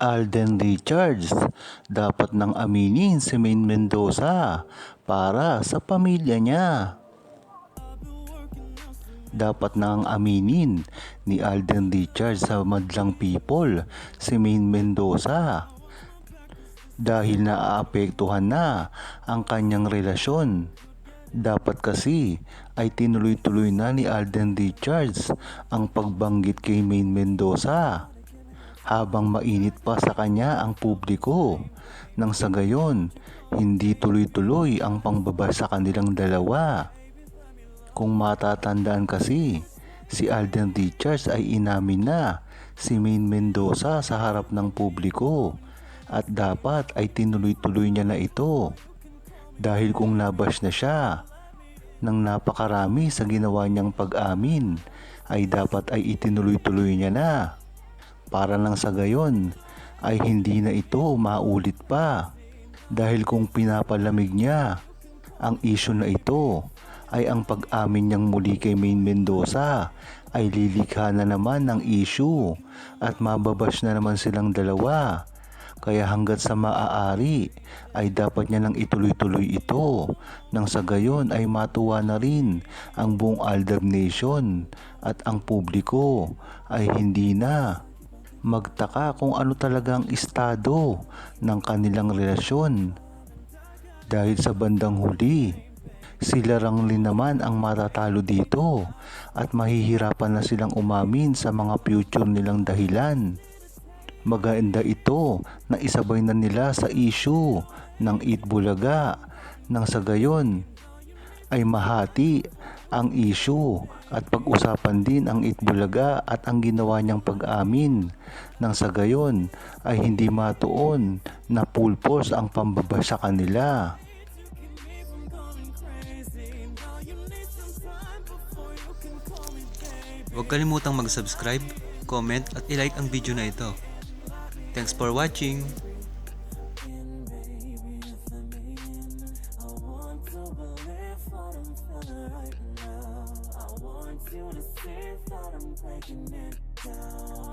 Alden Richards, dapat nang aminin si Maine Mendoza para sa pamilya niya. Dapat nang aminin ni Alden Richards sa madlang people si Maine Mendoza dahil naaapektuhan na ang kanyang relasyon. Dapat kasi ay tinuloy-tuloy na ni Alden Richards ang pagbanggit kay Maine Mendoza habang mainit pa sa kanya ang publiko. Nang sa gayon, hindi tuloy-tuloy ang pangbaba sa kanilang dalawa. Kung matatandaan kasi, si Alden Richards ay inamin na si Maine Mendoza sa harap ng publiko at dapat ay tinuloy-tuloy niya na ito. Dahil kung nabash na siya ng napakarami sa ginawa niyang pag-amin ay dapat ay itinuloy-tuloy niya na para lang sa gayon ay hindi na ito maulit pa. Dahil kung pinapalamig niya ang issue na ito ay ang pag-amin niyang muli kay Maine Mendoza ay lilikha na naman ng issue at mababash na naman silang dalawa. Kaya hanggat sa maaari ay dapat niya nang ituloy-tuloy ito nang sa gayon ay matuwa na rin ang buong Aldab Nation at ang publiko ay hindi na magtaka kung ano talagang estado ng kanilang relasyon. Dahil sa bandang huli, sila lang rin naman ang matatalo dito at mahihirapan na silang umamin sa mga future nilang dahilan. Maganda ito na isabay na nila sa issue ng Eat Bulaga nang sa gayon ay mahati ang issue at pag-usapan din ang Itbulaga at ang ginawa niyang pag-amin nang sa gayon ay hindi matuon na full force ang pambaba sa kanila. Huwag kalimutang mag-subscribe, comment at ilike ang video na ito. Thanks for watching! You to see that I'm breaking it down